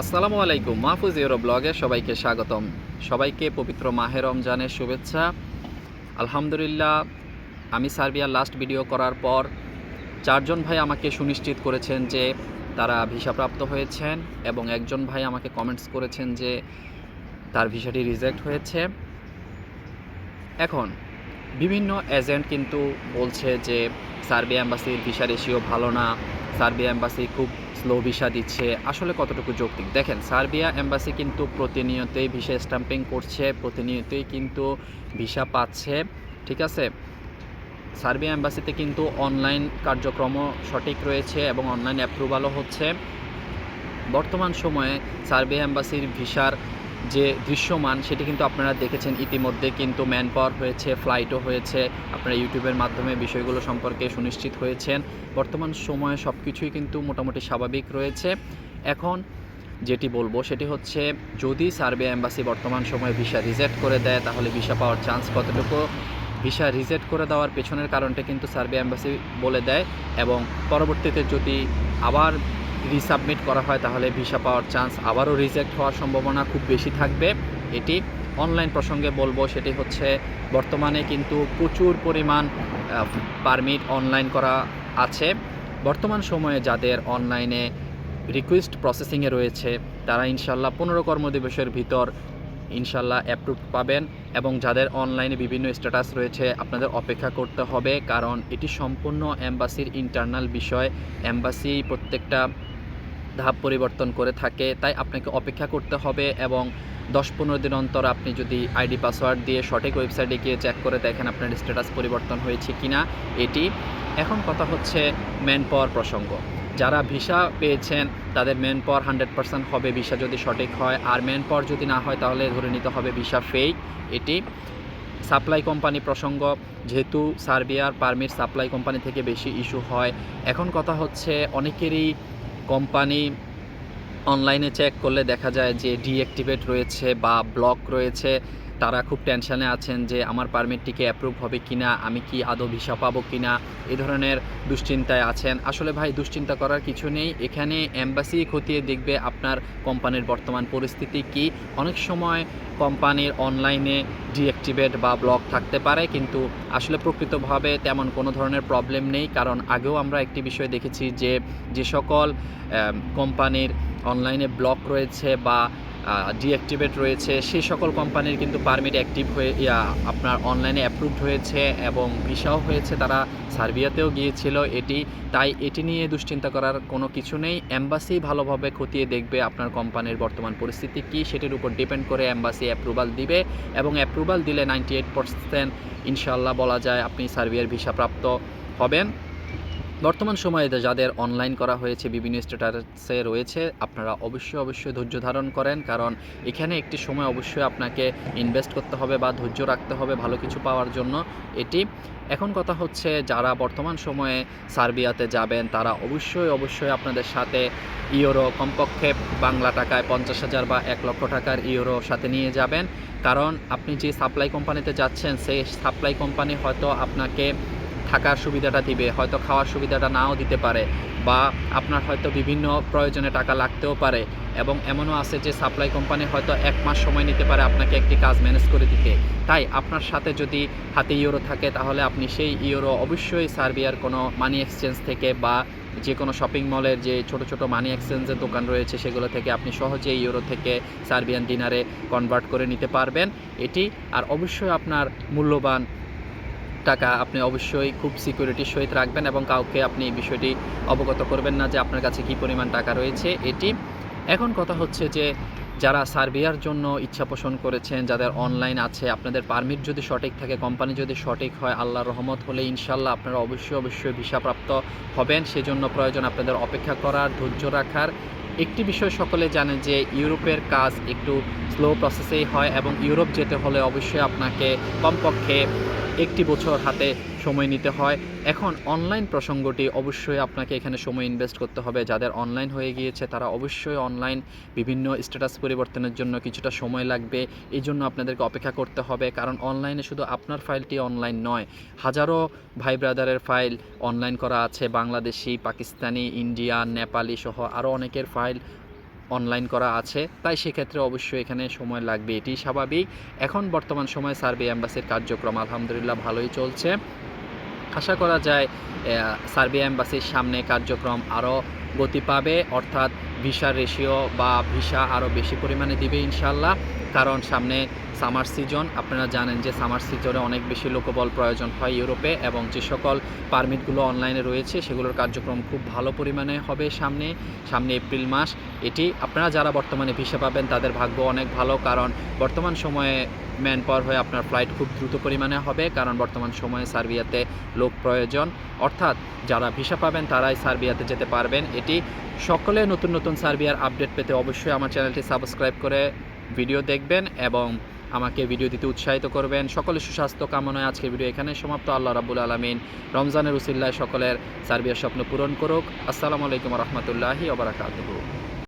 আসসালামু আলাইকুম, মাহফুজ ইউরো ব্লগে সবাইকে স্বাগতম। সবাইকে পবিত্র মাহে রমজানের শুভেচ্ছা। আলহামদুলিল্লাহ, আমি সার্বিয়ার লাস্ট ভিডিও করার পর চারজন ভাই আমাকে সুনিশ্চিত করেছেন যে তারা ভিসাপ্রাপ্ত হয়েছেন এবং একজন ভাই আমাকে কমেন্টস করেছেন যে তার ভিসাটি রিজেক্ট হয়েছে। এখন, বিভিন্ন এজেন্ট কিন্তু বলছে যে সার্বিয়া অ্যাম্বাসির ভিসা রেশিও ভালো না সার্বিয়া অ্যাম্বাসি খুব স্লো ভিসা দিচ্ছে। আসলে কতটুকু যৌক্তিক? দেখেন, সার্বিয়া অ্যাম্বাসি কিন্তু প্রতিনিয়তই ভিসা স্ট্যাম্পিং করছে, প্রতিনিয়তই কিন্তু ভিসা পাচ্ছে, ঠিক আছে? সার্বিয়া অ্যাম্বাসিতে কিন্তু অনলাইন কার্যক্রমও সঠিক রয়েছে এবং অনলাইন অ্যাপ্রুভালও হচ্ছে। বর্তমান সময়ে সার্বিয়া অ্যাম্বাসির ভিসার যে দৃশ্যমান সেটি কিন্তু আপনারা দেখেছেন ইতিমধ্যে, কিন্তু ম্যান পাওয়ার হয়েছে ফ্লাইটও হয়েছে, আপনারা ইউটিউবের মাধ্যমে বিষয়গুলো সম্পর্কে সুনিশ্চিত হয়েছেন। বর্তমান সময়ে সব কিছুই কিন্তু মোটামুটি স্বাভাবিক রয়েছে। এখন যেটি বলব সেটি হচ্ছে, যদি সার্বিয়া অ্যাম্বাসি বর্তমান সময়ে ভিসা রিজেক্ট করে দেয়, তাহলে ভিসা পাওয়ার চান্স কতটুকু? ভিসা রিজেক্ট করে দেওয়ার পেছনের কারণটা কিন্তু সার্বিয়া অ্যাম্বাসি বলে দেয় এবং পরবর্তীতে যদি আবার রিসাবমিট করা হয়, তাহলে ভিসা পাওয়ার চান্স আবারও রিজেক্ট হওয়ার সম্ভাবনা খুব বেশি থাকবে। এটি অনলাইন প্রসঙ্গে বলব, সেটি হচ্ছে বর্তমানে কিন্তু প্রচুর পরিমাণ পারমিট অনলাইন করা আছে। বর্তমান সময়ে যাদের অনলাইনে রিকোয়েস্ট প্রসেসিংয়ে রয়েছে, তারা ইনশাল্লাহ পনেরো কর্মদিবসের ভিতর ইনশাল্লাহ অ্যাপ্রুভ পাবেন এবং যাদের অনলাইনে বিভিন্ন স্ট্যাটাস রয়েছে, আপনাদের অপেক্ষা করতে হবে। কারণ এটি সম্পূর্ণ অ্যাম্বাসির ইন্টারনাল বিষয়। অ্যাম্বাসি প্রত্যেকটা ধাপ পরিবর্তন করে থাকে, তাই আপনাকে অপেক্ষা করতে হবে এবং দশ পনেরো দিন অন্তর আপনি যদি আইডি পাসওয়ার্ড দিয়ে সঠিক ওয়েবসাইটে গিয়ে চেক করে দেখেন আপনার স্ট্যাটাস পরিবর্তন হয়েছে কি না এটি। এখন কথা হচ্ছে ম্যান পাওয়ার প্রসঙ্গ। যারা ভিসা পেয়েছেন, তাদের ম্যান পাওয়ার হান্ড্রেড পার্সেন্ট হবে ভিসা যদি সঠিক হয়, আর ম্যান পাওয়ার যদি না হয়, তাহলে ধরে নিতে হবে ভিসা ফেক এটি। সাপ্লাই কোম্পানি প্রসঙ্গ, যেহেতু সার্বিয়ার পারমিট সাপ্লাই কোম্পানি থেকে বেশি ইস্যু হয়। এখন কথা হচ্ছে অনেকেরই কোম্পানি অনলাইনে চেক করলে দেখা যায় যে ডিঅ্যাক্টিভেট রয়েছে বা ব্লক রয়েছে। তারা খুব টেনশানে আছেন যে আমার পারমিটটিকে অ্যাপ্রুভ হবে কিনা, আমি কি আদৌ ভিসা পাবো কিনা, এ ধরনের দুশ্চিন্তায় আছেন। আসলে ভাই, দুশ্চিন্তা করার কিছু নেই। এখানে অ্যাম্বাসি খতিয়ে দেখবে আপনার কোম্পানির বর্তমান পরিস্থিতি কি। অনেক সময় কোম্পানির অনলাইনে ডিঅ্যাক্টিভেট বা ব্লক থাকতে পারে, কিন্তু আসলে প্রকৃতভাবে তেমন কোনো ধরনের প্রবলেম নেই। কারণ আগেও আমরা একটি বিষয় দেখেছি যে যে সকল কোম্পানির অনলাইনে ব্লক রয়েছে বা ডিঅ্যাক্টিভেট রয়েছে। সেই সকল কোম্পানির কিন্তু পারমিট অ্যাক্টিভ হয়ে আপনার অনলাইনে অ্যাপ্রুভড হয়েছে এবং ভিসাও হয়েছে। তারা সার্বিয়াতেও গিয়েছিল এটি। তাই এটি নিয়ে দুশ্চিন্তা করার কোনো কিছু নেই। অ্যাম্বাসি ভালোভাবে খতিয়ে দেখবে আপনার কোম্পানির বর্তমান পরিস্থিতি কী। সেটির উপর ডিপেন্ড করে অ্যাম্বাসি অ্যাপ্রুভাল দিবে এবং অ্যাপ্রুভাল দিলে নাইনটি এইট পার্সেন্ট ইনশাল্লাহ বলা যায় আপনি সার্বিয়ার ভিসাপ্রাপ্ত হবেন। বর্তমান সময়ে যাদের অনলাইন করা হয়েছে, বিভিন্ন স্ট্যাটাসে রয়েছে, আপনারা অবশ্যই অবশ্যই ধৈর্য ধারণ করেন। কারণ এখানে একটি সময় অবশ্যই আপনাকে ইনভেস্ট করতে হবে বা ধৈর্য রাখতে হবে ভালো কিছু পাওয়ার জন্য। এটি এখন কথা হচ্ছে, যারা বর্তমান সময়ে সার্বিয়াতে যাবেন, তারা অবশ্যই অবশ্যই আপনাদের সাথে ইউরো কমপক্ষে বাংলা টাকায় পঞ্চাশ হাজার বা এক লক্ষ টাকার ইউরো সাথে নিয়ে যাবেন। কারণ আপনি যে সাপ্লাই কোম্পানিতে যাচ্ছেন, সেই সাপ্লাই কোম্পানি হয়তো আপনাকে থাকার সুবিধাটা দিবে, হয়তো খাওয়ার সুবিধাটা নাও দিতে পারে বা আপনার হয়তো বিভিন্ন প্রয়োজনে টাকা লাগতেও পারে এবং এমনও আছে যে সাপ্লাই কোম্পানি হয়তো এক মাস সময় নিতে পারে আপনাকে একটি কাজ ম্যানেজ করে দিতে। তাই আপনার সাথে যদি হাতে ইউরো থাকে তাহলে আপনি সেই ইউরো অবশ্যই সার্বিয়ার কোনো মানি এক্সচেঞ্জ থেকে বা যে কোনো শপিং মলের যে ছোট ছোট মানি এক্সচেঞ্জের দোকান রয়েছে সেগুলো থেকে আপনি সহজেই ইউরো থেকে সার্বিয়ান দিনারে কনভার্ট করে নিতে পারবেন। এটি আর অবশ্যই আপনার মূল্যবান টাকা আপনি অবশ্যই খুব সিকিউরিটির সহিত রাখবেন এবং কাউকে আপনি এই বিষয়টি অবগত করবেন না যে আপনার কাছে কী পরিমাণ টাকা রয়েছে এটি। এখন কথা হচ্ছে যে যারা সার্বিয়ার জন্য ইচ্ছা পোষণ করেছেন, যাদের অনলাইন আছে, আপনাদের পারমিট যদি সঠিক থাকে কোম্পানি যদি সঠিক হয়, আল্লাহর রহমত হলে ইনশাল্লাহ আপনারা অবশ্যই অবশ্যই ভিসাপ্রাপ্ত হবেন। সেজন্য প্রয়োজন আপনাদের অপেক্ষা করার, ধৈর্য রাখার একটি বিষয় সকলে জানে যে ইউরোপের কাজ একটু স্লো প্রসেসেই হয় এবং ইউরোপ যেতে হলে অবশ্যই আপনাকে কমপক্ষে একটি বছর হাতে সময় নিতে হয়। এখন অনলাইন প্রসঙ্গটি অবশ্যই আপনাকে এখানে সময় ইনভেস্ট করতে হবে। যাদের অনলাইন হয়ে গিয়েছে, তারা অবশ্যই অনলাইন বিভিন্ন স্ট্যাটাস পরিবর্তনের জন্য কিছুটা সময় লাগবে। এই জন্য আপনাদেরকে অপেক্ষা করতে হবে। কারণ অনলাইনে শুধু আপনার ফাইলটি অনলাইন নয়, হাজারো ভাই ব্রাদারের ফাইল অনলাইন করা আছে। বাংলাদেশি, পাকিস্তানি, ইন্ডিয়া, নেপালি সহ আরও অনেকের ফাইল অনলাইন করা আছে। তাই সেক্ষেত্রে অবশ্যই এখানে সময় লাগবে। এটি স্বাভাবিক। এখন বর্তমান সময়ে সার্বিয়া অ্যাম্বাসির কার্যক্রম আলহামদুলিল্লাহ ভালোই চলছে। আশা করা যায় সার্বিয়া এম্বাসির সামনে কার্যক্রম আরও গতি পাবে অর্থাৎ ভিসার রেশিও বা ভিসা আরও বেশি পরিমাণে দিবে ইনশাল্লাহ কারণ সামনে সামার সিজন আপনারা জানেন যে সামার সিজনে অনেক বেশি লোকবল প্রয়োজন হয় ইউরোপে এবং যে সকল পারমিটগুলো অনলাইনে রয়েছে, সেগুলোর কার্যক্রম খুব ভালো পরিমাণে হবে সামনে সামনে এপ্রিল মাস। এটি আপনারা যারা বর্তমানে ভিসা পাবেন, তাদের ভাগ্য অনেক ভালো কারণ বর্তমান সময়ে ম্যান পাওয়ার হয়ে আপনার ফ্লাইট খুব দ্রুত পরিমাণে হবে, কারণ বর্তমান সময়ে সার্বিয়াতে লোক প্রয়োজন। অর্থাৎ যারা ভিসা পাবেন, তারাই সার্বিয়াতে যেতে পারবেন। এটি সকলে নতুন নতুন সার্বিয়ার আপডেট পেতে অবশ্যই আমার চ্যানেলটি সাবস্ক্রাইব করে ভিডিও দেখবেন এবং আমাকে ভিডিও দিতে উৎসাহিত করবেন। সকলের সুস্বাস্থ্য কামনায় আজকে ভিডিও এখানে সমাপ্ত। আল্লাহ রাবুল আলমিন রমজানের উসিল্লায় সকলের সার্বিয়ার স্বপ্ন পূরণ করুক। আসসালামু আলাইকুম রহমতুল্লাহি ওবরাকাতুহু